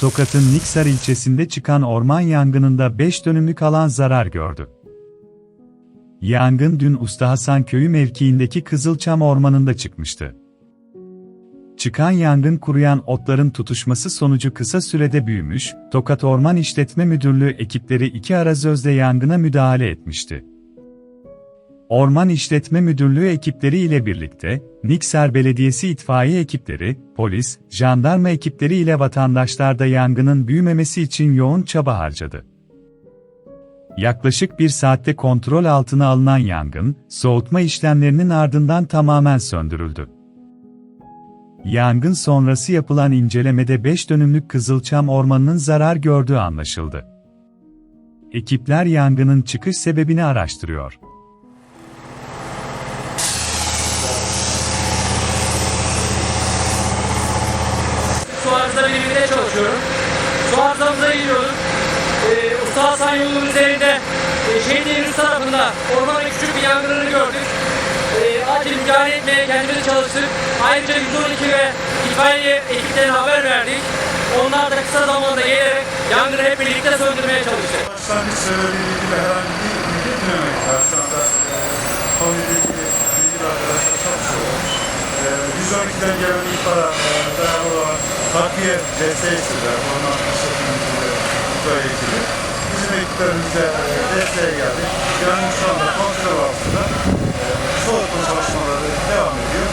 Tokat'ın Niksar ilçesinde çıkan orman yangınında 5 dönümlük alan zarar gördü. Yangın dün Usta Hasan köyü mevkiindeki Kızılçam ormanında çıkmıştı. Çıkan yangın kuruyan otların tutuşması sonucu kısa sürede büyümüş, Tokat Orman İşletme Müdürlüğü ekipleri iki arazözde yangına müdahale etmişti. Orman İşletme Müdürlüğü ekipleri ile birlikte, Niksar Belediyesi itfaiye ekipleri, polis, jandarma ekipleri ile vatandaşlar da yangının büyümemesi için yoğun çaba harcadı. Yaklaşık bir saatte kontrol altına alınan yangın, soğutma işlemlerinin ardından tamamen söndürüldü. Yangın sonrası yapılan incelemede 5 dönümlük Kızılçam ormanının zarar gördüğü anlaşıldı. Ekipler yangının çıkış sebebini araştırıyor. Su arızda birlikte çalışıyorum. Su arızamıza gidiyoruz. Ee, Usta Hasan yolunun üzerinde e, şehit evimiz tarafında ormanın küçük bir yangınını gördük. Ee, acil müdahale etmeye kendimizi çalıştık. Ayrıca 112 ve itfaiye ekiplerine haber verdik. Onlar da kısa zamanda gelerek yangını hep birlikte söndürmeye çalıştık. Başlangıç sebebiyle ilgili herhangi bir bilgi. Şu anda e, konuyla ilgili bilgili arkadaşlar çalışıyorlar. E, 112'den gelen ihbara e, dayalı olarak takviye desteği istediler. Ondan işletme müdürü, itfaiye ekibi. Bizim ekiplerimiz de e, desteğe geldi. Yani şu anda kontrol altında e, soğutma çalışmaları devam ediyor.